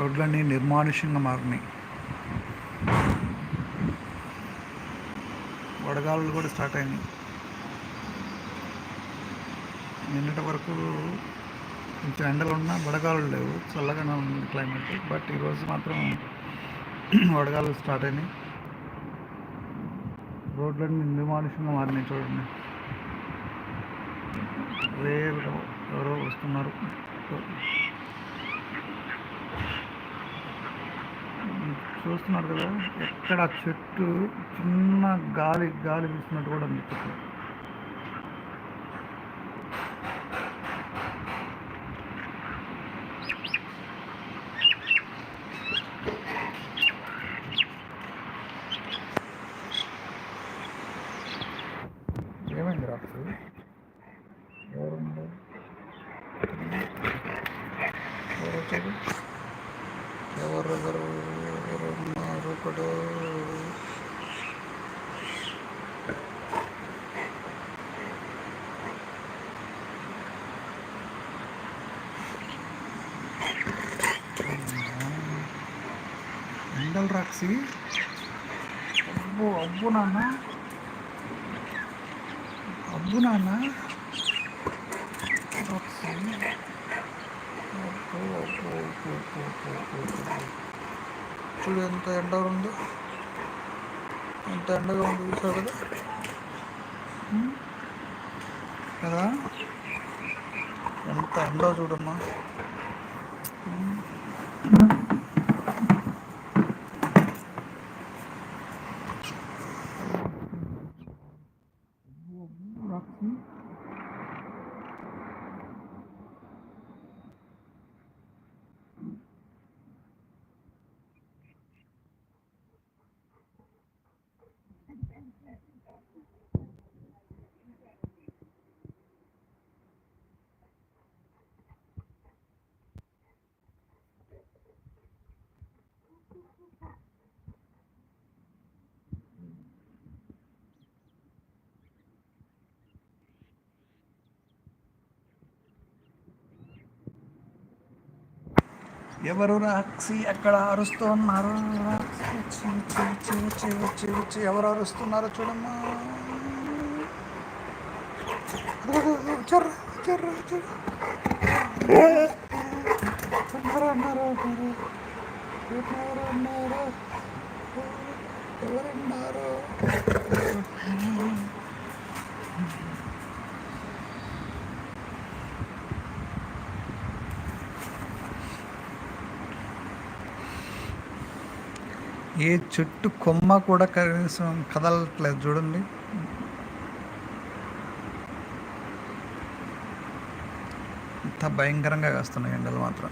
రోడ్లన్నీ నిర్మానుష్యంగా మారినాయి. వడగాలులు కూడా స్టార్ట్ అయినాయి. నిన్నటి వరకు కొంచెం ఎండలు ఉన్నా వడగాలు లేవు. చల్లగానే ఉంది క్లైమేట్. బట్ ఈరోజు మాత్రం వడగాలు స్టార్ట్ అయినాయి. రోడ్లన్నీ నిర్మానుష్యంగా మారినాయి చూడండి. రేరుగా ఎవరో వస్తున్నారు. చూస్తున్నారు కదా ఎక్కడ చెట్టు చిన్న గాలి గాలి వీస్తున్నట్టు కూడా అనిపిస్తుంది ఏమైంది రాత్రి ఎవరున్నారు ఎవరు వచ్చారు ఎవరెవరు ఎవరున్నారు ఇక్కడ ఎండల్ రాక్సి అబ్బో అబ్బు నాన్న అబ్బు నాన్న చూడు ఎంత ఎండ ఉందో. ఎంత ఎండగా ఉంది చూసావు కదా. కదా. ఎంత ఎండ చూడమ్మా. ఎవరు రాక్షి అక్కడ అరుస్తున్నారు? ఎవరు అరుస్తున్నారో చూడమ్మా? ఎవరన్నారో అదిగో, వచ్చారు వచ్చారు వచ్చారు ఉన్నారు, ఉన్నారు, ఉన్నారు. ఎవరు ఉన్నారు ఎవరున్నారు ఏ చెట్టు కొమ్మ కూడా కనీసం కదలట్లేదు చూడండి. ఇంత భయంకరంగా వేస్తున్నాయి ఎండలు మాత్రం.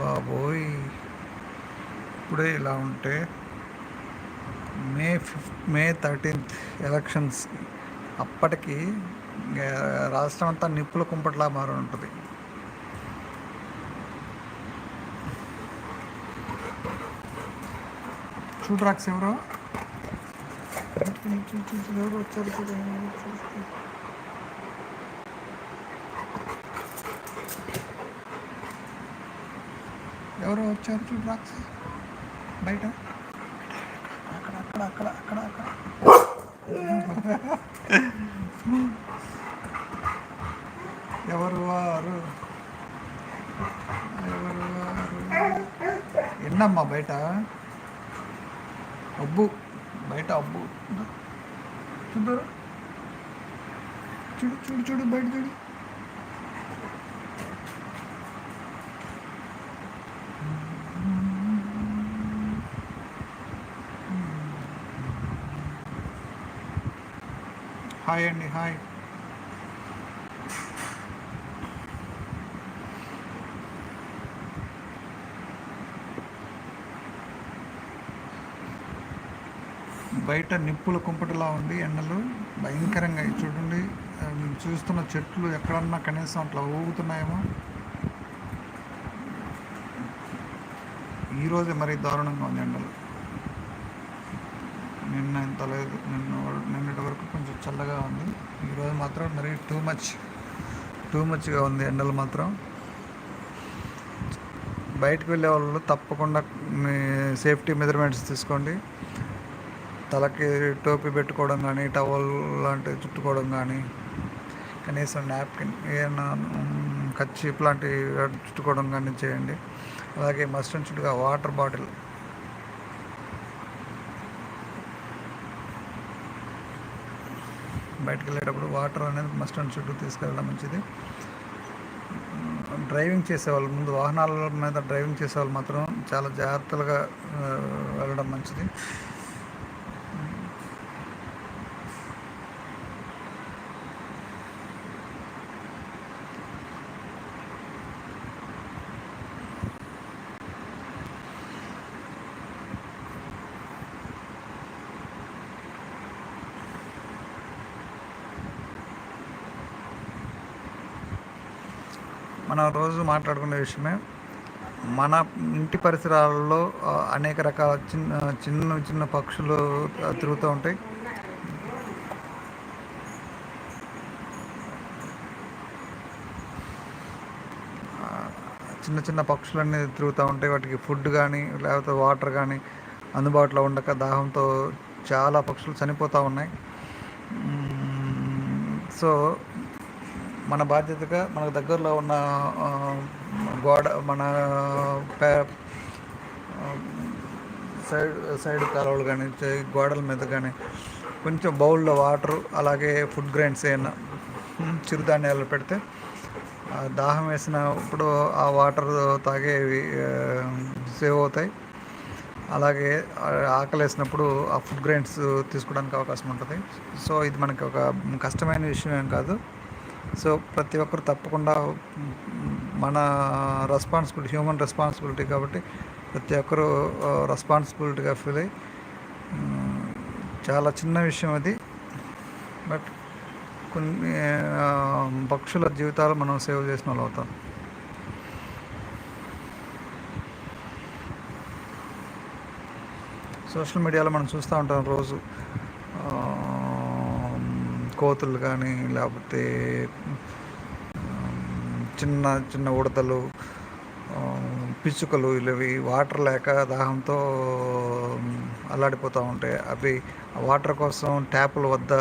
బాబోయ్. ఇప్పుడే ఇలా ఉంటే మే ఫిఫ్ మే థర్టీన్త్ ఎలక్షన్స్ అప్పటికి రాష్ట్రం అంతా నిప్పుల కుంపట్లా మారి ఉంటుంది. చూడు రాక్స్ ఎవరో. ఎవరో వచ్చారు ఎవరో వచ్చారు చూడు. రాక్స్ బయట. అక్కడ అక్కడ అక్కడ అక్కడ అక్కడ. ఎవరు వారు? ఎవరు వారు? ఎన్నమ్మా బయట? అబ్బు బయట అబ్బు. చూద్దరు చూడు చూడు చూడు బయట చూడు. హాయ్ అండి హాయ్. బయట నిప్పుల కుంపటిలా ఉంది ఎండలు. భయంకరంగా చూడండి. మేము చూస్తున్న చెట్లు ఎక్కడన్నా కనీసం అట్లా ఊగుతున్నాయేమో. ఈరోజే మరీ దారుణంగా ఉంది ఎండలు. నిన్న ఇంత లేదు. నిన్న నిన్నటి వరకు కొంచెం చల్లగా ఉంది. ఈరోజు మాత్రం మరీ టూ మచ్ టూ మచ్గా ఉంది ఎండలు మాత్రం. బయటకు వెళ్ళే వాళ్ళు తప్పకుండా మీ సేఫ్టీ మెజర్మెంట్స్ తీసుకోండి. తలకి టోపీ పెట్టుకోవడం కానీ టవల్ లాంటివి చుట్టుకోవడం కానీ కనీసం నాప్కిన్ ఏమైనా కచ్చిప్ లాంటివి చుట్టుకోవడం కానీ చేయండి. అలాగే మస్ట్ చుట్టుగా వాటర్ బాటిల్. బయటకు వెళ్ళేటప్పుడు వాటర్ అనేది మస్ట్ అండ్ చుట్టూ తీసుకెళ్ళడం మంచిది. డ్రైవింగ్ చేసేవాళ్ళు ముందు వాహనాల మీద డ్రైవింగ్ చేసేవాళ్ళు మాత్రం చాలా జాగ్రత్తలుగా వెళ్ళడం మంచిది. మనం రోజు మాట్లాడుకునే విషయమే మన ఇంటి పరిసరాలలో అనేక రకాల చిన్న చిన్న చిన్న పక్షులు తిరుగుతూ ఉంటాయి. చిన్న చిన్న పక్షులన్నీ తిరుగుతూ ఉంటాయి. వాటికి ఫుడ్ కానీ లేకపోతే వాటర్ కానీ అందుబాటులో ఉండక దాహంతో చాలా పక్షులు చనిపోతూ ఉన్నాయి. సో మన బాధ్యతగా మనకు దగ్గరలో ఉన్న గోడ మన సైడ్ సైడ్ కాలువలు కానీ గోడల మీద కానీ కొంచెం బౌల్లో వాటర్ అలాగే ఫుడ్ గ్రైండ్స్ ఏమైనా చిరుధాన్యాలు పెడితే దాహం వేసినప్పుడు ఆ వాటర్ తాగేవి సేవ్ అవుతాయి. అలాగే ఆకలి వేసినప్పుడు ఆ ఫుడ్ గ్రైండ్స్ తీసుకోవడానికి అవకాశం ఉంటుంది. సో ఇది మనకి ఒక కష్టమైన విషయం ఏం కాదు. సో ప్రతి ఒక్కరు తప్పకుండా మన రెస్పాన్సిబిలిటీ హ్యూమన్ రెస్పాన్సిబిలిటీ కాబట్టి ప్రతి ఒక్కరూ రెస్పాన్సిబిలిటీగా ఫీల్ అయ్యి చాలా చిన్న విషయం అది. బట్ కొన్ని పక్షుల జీవితాలు మనం సేవ్ చేసిన వాళ్ళు అవుతాం. సోషల్ మీడియాలో మనం చూస్తూ ఉంటాం రోజు. కోతులు కానీ లేకపోతే చిన్న చిన్న ఉడతలు పిచ్చుకలు ఇవి వాటర్ లేక దాహంతో అల్లాడిపోతూ ఉంటాయి. అవి వాటర్ కోసం ట్యాపుల వద్ద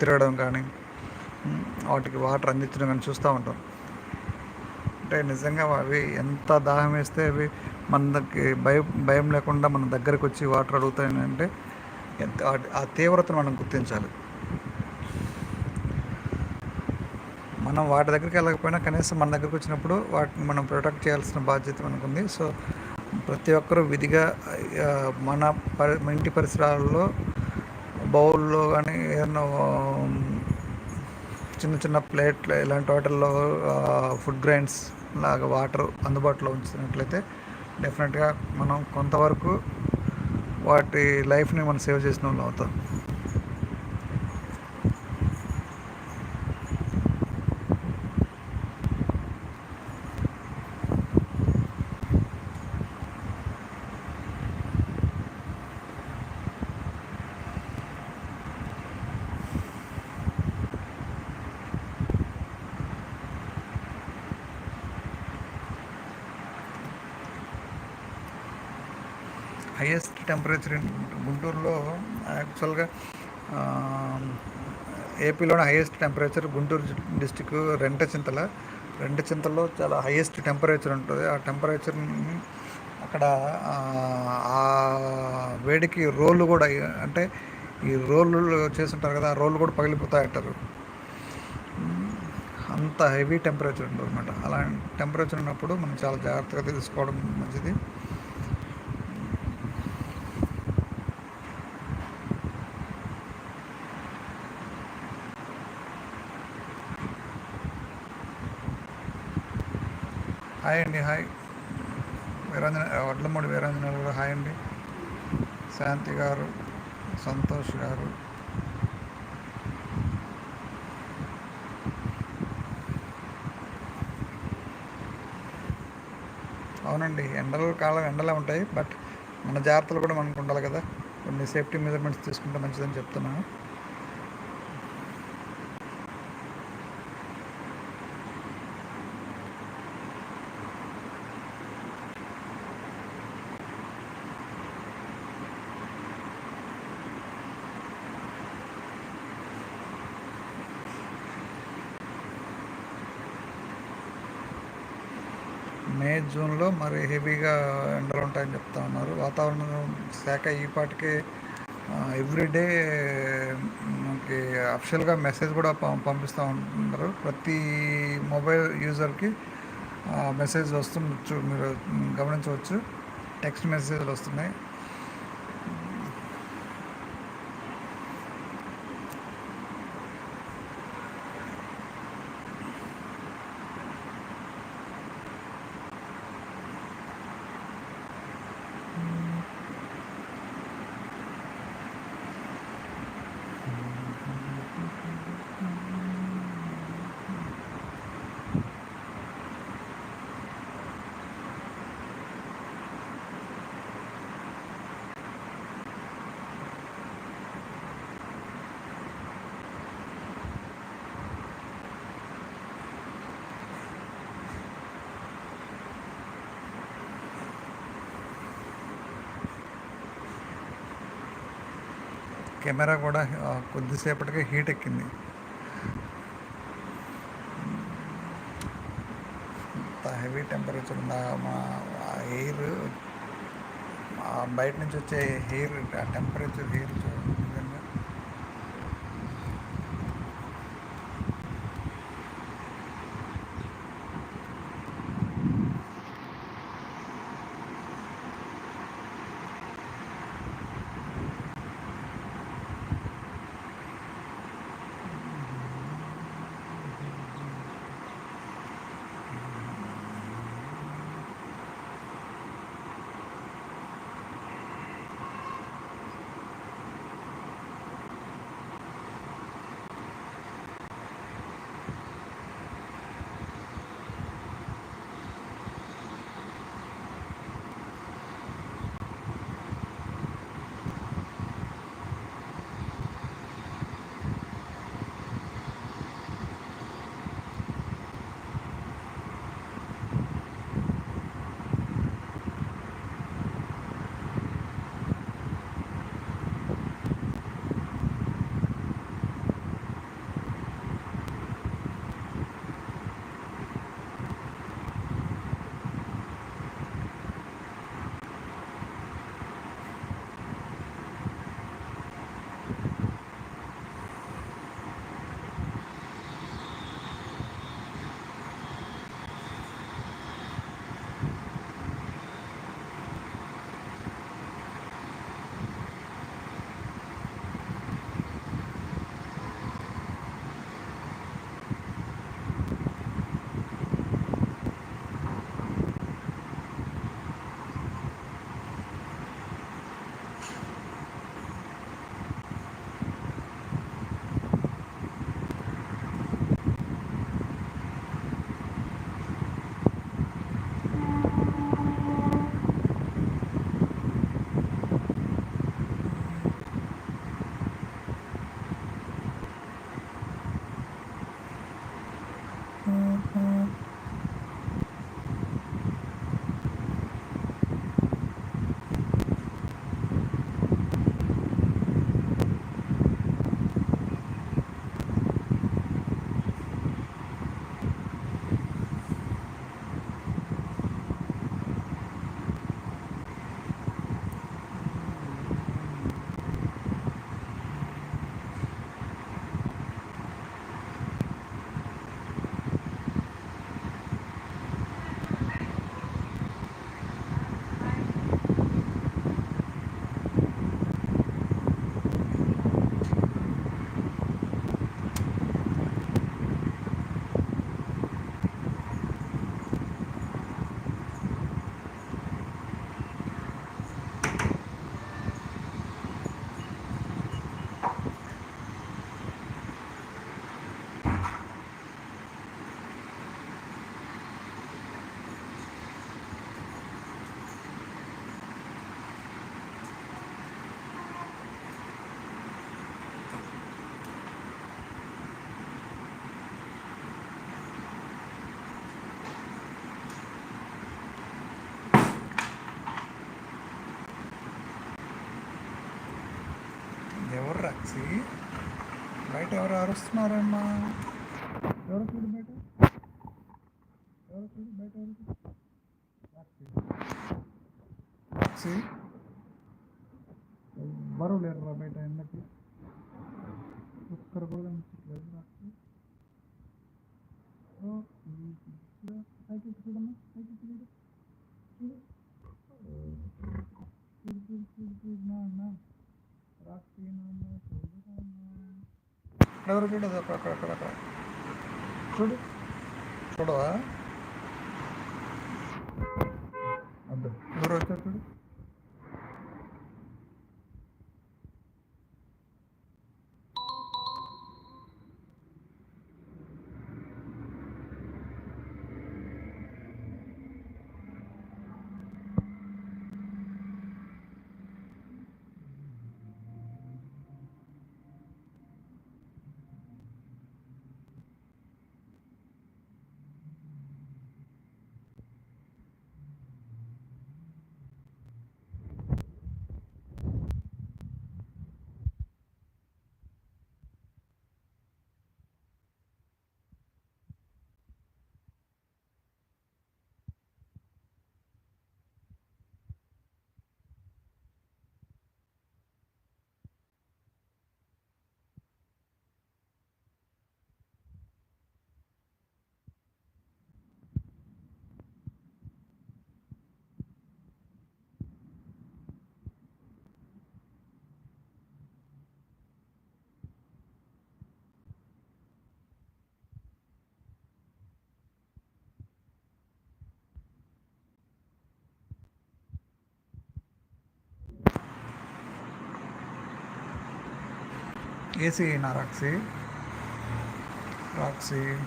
తిరగడం కానీ వాటికి వాటర్ అందించడం కానీ చూస్తూ ఉంటాం. అంటే నిజంగా అవి ఎంత దాహం వేస్తే అవి మనకి భయం భయం లేకుండా మన దగ్గరకు వచ్చి వాటర్ అడుగుతాయంటే అంటే ఎంత ఆ తీవ్రతను మనం గుర్తించాలి. మనం వాటి దగ్గరికి వెళ్ళకపోయినా కనీసం మన దగ్గరకు వచ్చినప్పుడు వాటిని మనం ప్రొటెక్ట్ చేయాల్సిన బాధ్యత మనకు ఉంది సో ప్రతి ఒక్కరూ విధిగా మన పరి ఇంటి పరిసరాల్లో బౌల్లో కానీ ఏదైనా చిన్న చిన్న ప్లేట్లు ఇలాంటి వాటిల్లో ఫుడ్ గ్రైండ్స్ లాగా వాటర్ అందుబాటులో ఉంచినట్లయితే డెఫినెట్గా మనం కొంతవరకు వాటి లైఫ్ని మనం సేవ్ చేసిన వాళ్ళు అవుతాం. హైయెస్ట్ టెంపరేచర్ గుంటూరులో యాక్చువల్గా ఏపీలోనే highest temperature Guntur district Rentachintala. చింతలో చాలా హైయెస్ట్ టెంపరేచర్ ఉంటుంది. ఆ టెంపరేచర్ని అక్కడ ఆ వేడికి రోళ్ళు కూడా అంటే ఈ రోళ్ళు చేస్తుంటారు కదా ఆ రోళ్ళు కూడా పగిలిపోతాయి అంటారు అంత హెవీ టెంపరేచర్ ఉంటుంది అనమాట అలాంటి టెంపరేచర్ ఉన్నప్పుడు మనం చాలా జాగ్రత్తగా తీసుకోవడం మంచిది. హాయ్ అండి హాయ్. వీరాంజన వడ్లమూడి వీరాంజన గారు హాయ్ అండి. శాంతి గారు సంతోష్ గారు. అవునండి ఎండలు కాలం ఎండలే ఉంటాయి బట్ మన జాగ్రత్తలు కూడా మనకు ఉండాలి కదా. కొన్ని సేఫ్టీ మెజర్మెంట్స్ తీసుకుంటే మంచిదని చెప్తున్నాను మే జూన్లో మరి హెవీగా ఎండలు ఉంటాయని చెప్తా ఉన్నారు. వాతావరణ శాఖ ఈ పాటికే ఎవ్రీడే మనకి అఫిషియల్గా మెసేజ్ కూడా పంపిస్తూ ఉంటున్నారు ప్రతి మొబైల్ యూజర్కి మెసేజ్ వస్తుండొచ్చు మీరు గమనించవచ్చు. టెక్స్ట్ మెసేజ్లు వస్తున్నాయి. కెమెరా కూడా కొద్దిసేపటికి హీట్ ఎక్కింది. హెవీ టెంపరేచర్ ఉందా? మా ఎయిర్ బయట నుంచి వచ్చే హెయిర్ టెంపరేచర్ హెయిర్ చూడండి. ఎవరు అరుస్తున్నారమ్మా ఎవరు చూడు బయట ఎవరు చూడు బయట ఎవరు రాక్సీ ఎవ్వరూ లేరు రా బయట ఎండకి ఒక్కరు కూడా కనిపించట్లేదు రాక్సీ ఓ, ఈ పిచ్చుడ. పైకి ఎత్తి చూడమ్మా పైకి ఎత్తి చూడు చూడు చూడు చూడు చూడు చూడు నాన్న రాక్సీ నాన్న చూడు నాన్న ఎవరు చూడదు అక్కడ అక్కడ అక్కడ అక్కడ చూడు చూడవా అద్దు ఎవరు వచ్చారు చూడు ఏసీ అయినా రాక్సీ. రాక్సీ.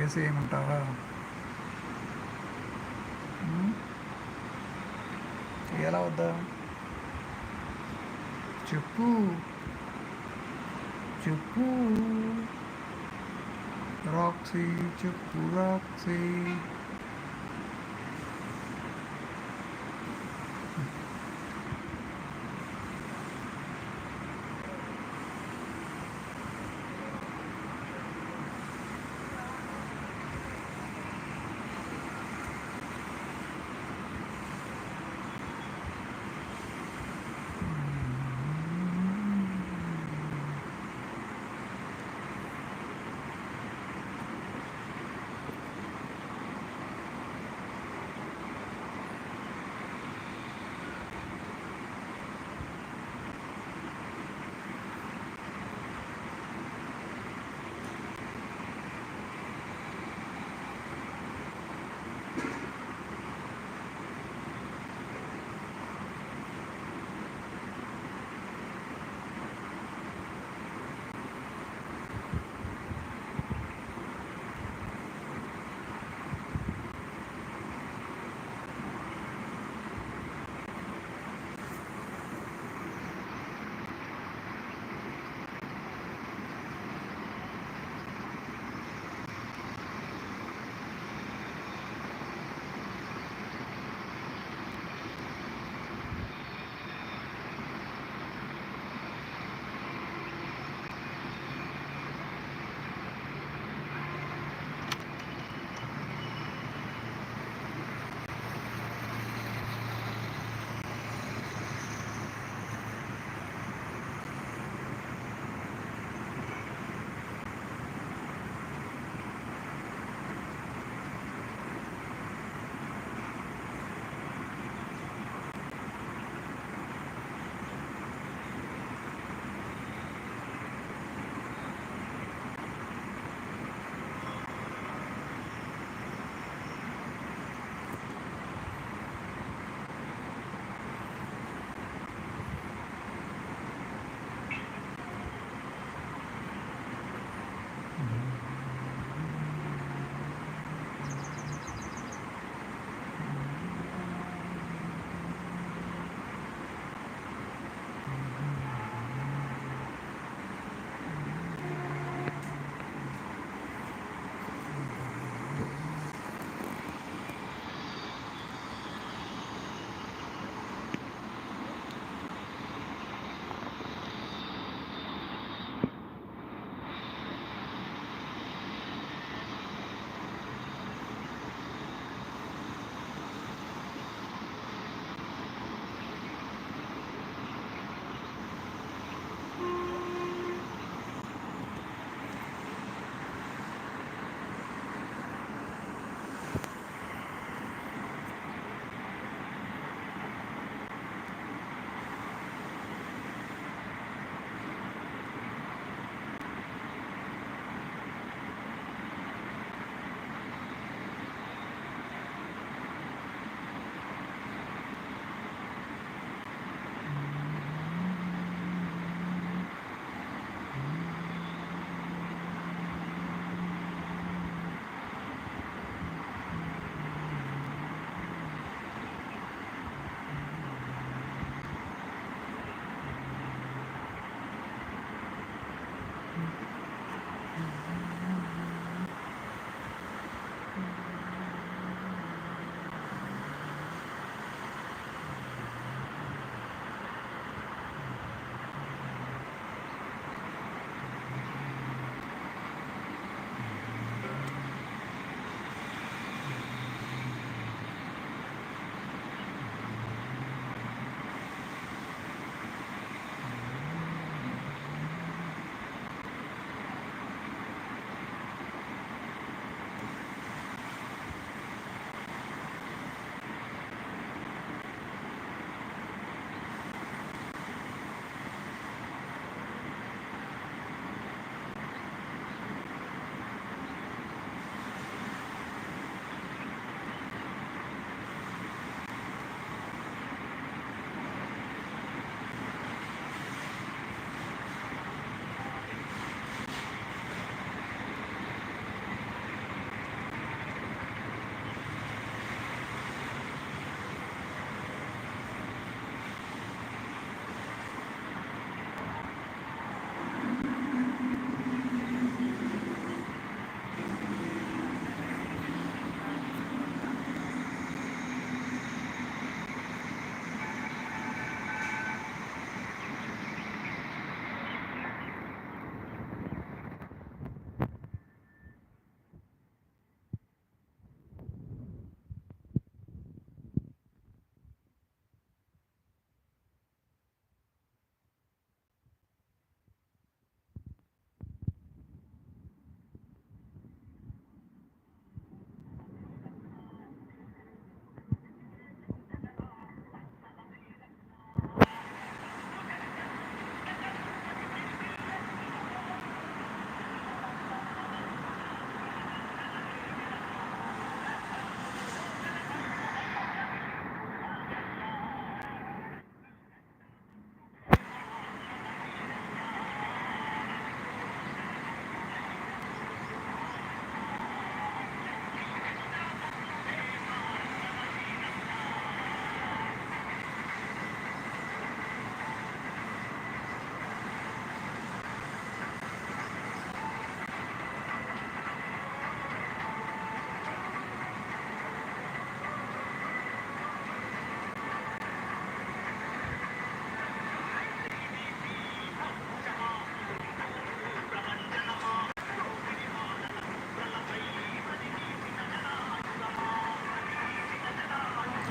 ఏసీ ఏమంటావా? ఎలా వద్దా? చెప్పు. చెప్పు. రాక్సీ చెప్పు Roxy.